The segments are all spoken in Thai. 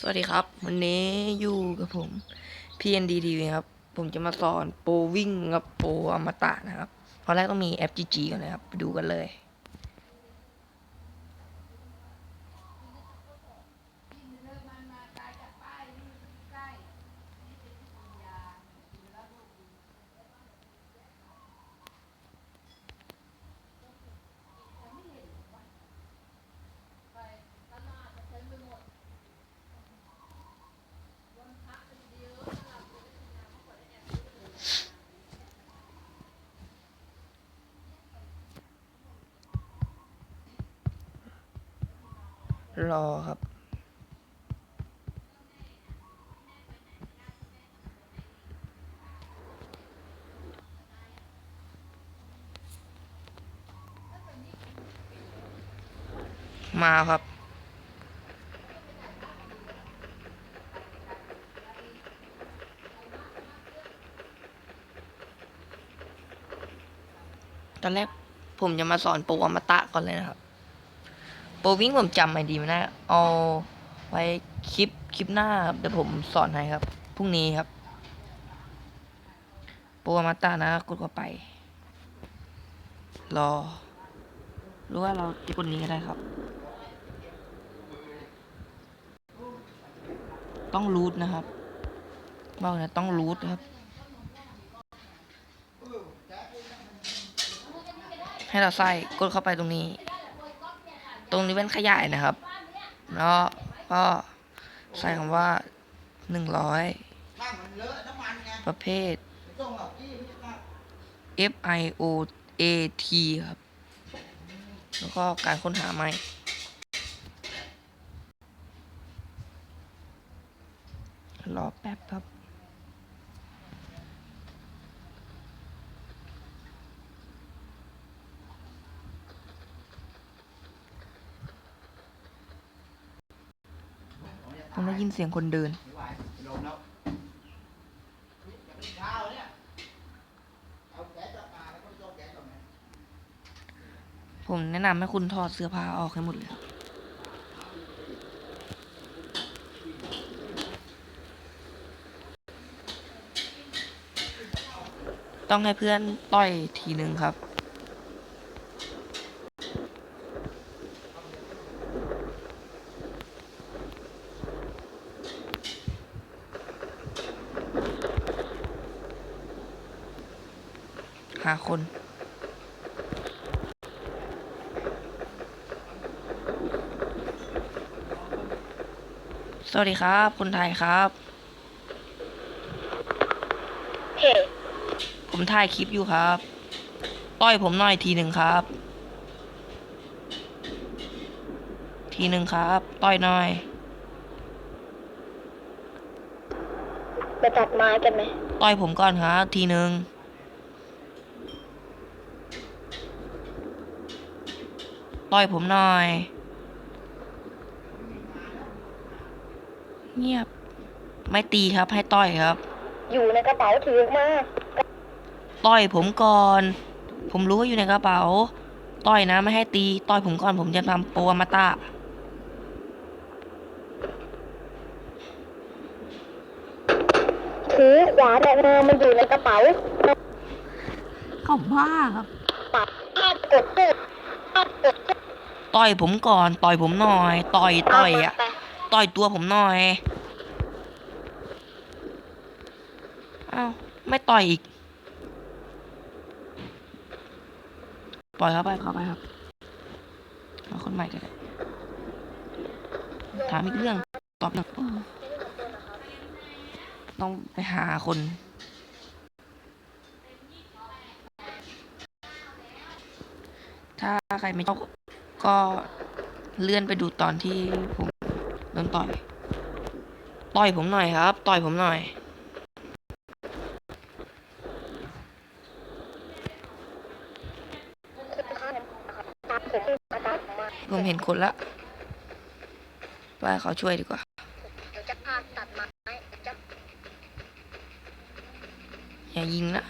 สวัสดีครับ วันนี้อยู่กับผม PND TV ครับ ผมจะมาสอนโปรวิ่งกับโปรอมตะนะครับตอนแรกต้องมี FGG ก่อนนะครับ ไปดูกันเลย รอครับ มาครับตอนแรกผมจะมาสอนปรอมตะก่อนเลยนะครับ โปรวิ่งผมจำไม่ดีไม่ได้เอาไว้คลิปคลิปหน้าครับเดี๋ยวผมสอนให้ครับพรุ่งนี้ครับโปรอมตะนะกดเข้าไป รอหรือว่าเราจะกดนี้ก็ได้ครับ ต้องรูทนะครับบอกนะต้องรูทครับ ให้เราใส่กดเข้าไปตรงนี้ ตรงนี้เป็นขยายนะครับ แล้วก็ใส่คำว่าหนึ่งร้อยประเภท F I O A T ครับ แล้วก็การค้นหาใหม่รอแป๊บครับ ผมได้ยินเสียงคนเดิน ผมแนะนำให้คุณถอดเสื้อผ้าออกให้หมดเลยครับต้องให้เพื่อนต่อยทีหนึ่งครับ หาคน สวัสดีครับคนไทยครับ เฮ้ผมถ่ายคลิปอยู่ครับ ต้อยผมหน่อยทีหนึ่งครับ ทีหนึ่งครับ ต้อยหน่อย ไปตัดไม้กันไหม ต้อยผมก่อนครับทีหนึ่ง ต้อยผมหน่อย เงียบ ไม่ตีครับให้ต้อยครับ อยู่ในกระเป๋าถือมาต่อยผมก่อน ผมรู้ว่าอยู่ในกระเป๋า ต่อยนะไม่ให้ตี ต่อยผมก่อนผมจะทำโปรอมาตะถือขวานออกมามันอยู่ในกระเป๋าเขาบ้าครับปัดภาพกดเสื้อภาพกดเสื้อ ต่อยผมก่อน ต่อยผมหน่อย ต่อยต่อยอะ ต่อยตัวผมหน่อยอ้าวไม่ต่อยอีก ปล่อยเข้าไปเข้าไปครับเอาคนใหม่ก็ได้ถามอีกเรื่อง ตอบหน่อยต้องไปหาคนถ้าใครไม่ชอบ ก็เลื่อนไปดูตอนที่ผมโดนต่อย ต่อยผมหน่อยครับ ต่อยผมหน่อย ผมเห็นคนละว่าเขาช่วยดีกว่า อย่ายิงนะ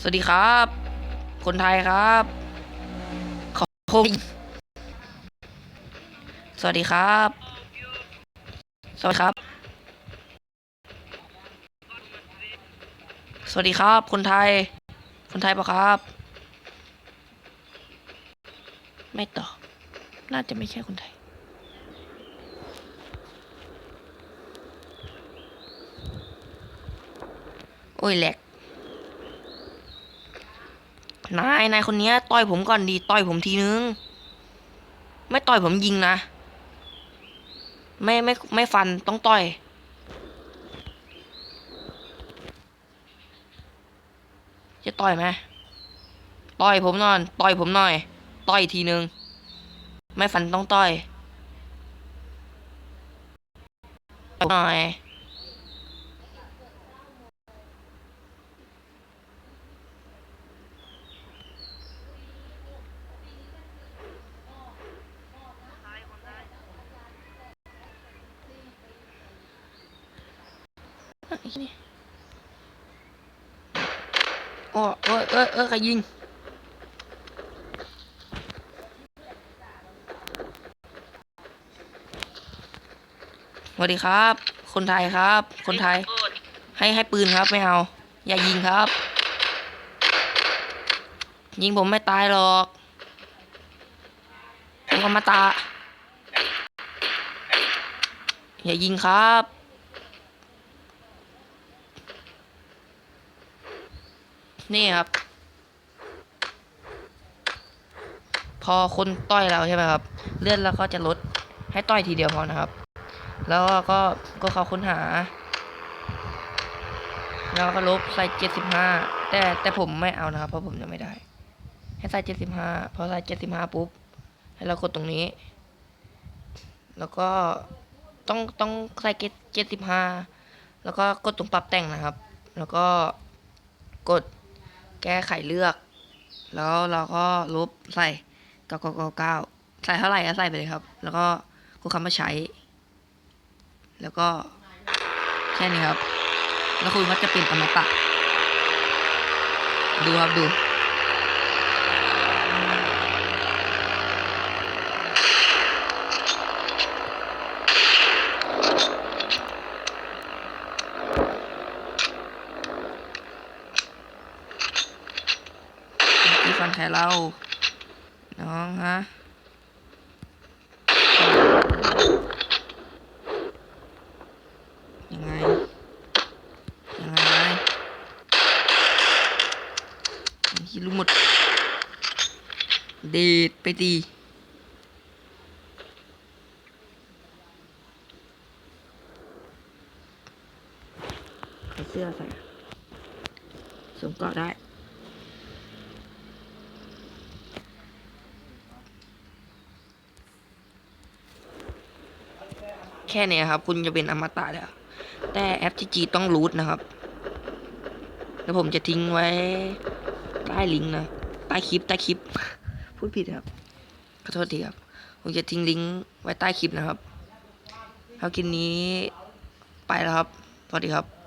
สวัสดีครับ คนไทยครับ ขอโทษสวัสดีครับ สวัสดีครับ สวัสดีครับ คนไทย คนไทยปะครับ ไม่ตอบ น่าจะไม่ใช่คนไทยโอ้ยแหลก นายนายคนนี้ต่อยผมก่อนดีต่อยผมทีนึง ไม่ต่อยผมยิงนะ ไม่ไม่ไม่ฟันต้องต่อยจะต่อยไหมต่อยผมนอน ต่อยผมหน่อย ต่อยทีนึง ไม่ฟันต้องต่อยหน่อย โอ้เออเออเออใครยิงสวัสดีครับ คนไทยครับ คนไทย ให้ให้ปืนครับไม่เอา อย่ายิงครับ ยิงผมไม่ตายหรอกผมอมตะอย่ายิงครับ นี่ครับ พอคนต่อยเราใช่ไหมครับ เลื่อนแล้วก็จะลดให้ต่อยทีเดียวพอนะครับ แล้วก็ก็เข้าค้นหา แล้วก็ลบใส่เจ็ดสิบห้าแต่แต่ผมไม่เอานะครับ เพราะผมยังไม่ได้ ให้ใส่เจ็ดสิบห้าพอใส่เจ็ดสิบห้าปุ๊บ ให้เรากดตรงนี้ แล้วก็ต้องต้องใส่เจ็ดสิบห้าแล้วก็กดตรงปรับแต่งนะครับ แล้วก็กด แก้ไขเลือก แล้วเราก็ลบใส่เก้าเก้าเก้าใส่เท่าไหร่ก็ใส่ไปเลยครับ แล้วก็กดคำมาใช้ แล้วก็แค่นี้ครับ แล้วคุณก็จะเป็นอมตะดูครับดู ที่ ฟันแค่เรา น้องฮะยังไง ยังไงที่รู้หมด เดดไปดีใส่เสื้อใส่สวมเกาะได้ แค่เนี้ยครับ คุณจะเป็นอมตะแล้ว แต่แอป GG ต้องรูทนะครับแล้วผมจะทิ้งไว้ใต้ลิงก์นะใต้คลิปใต้คลิป พูดผิดครับขอโทษทีครับ ผมจะทิ้งลิงก์ไว้ใต้คลิปนะครับเอาคลิปนี้ไปแล้วครับสวัสดีครับ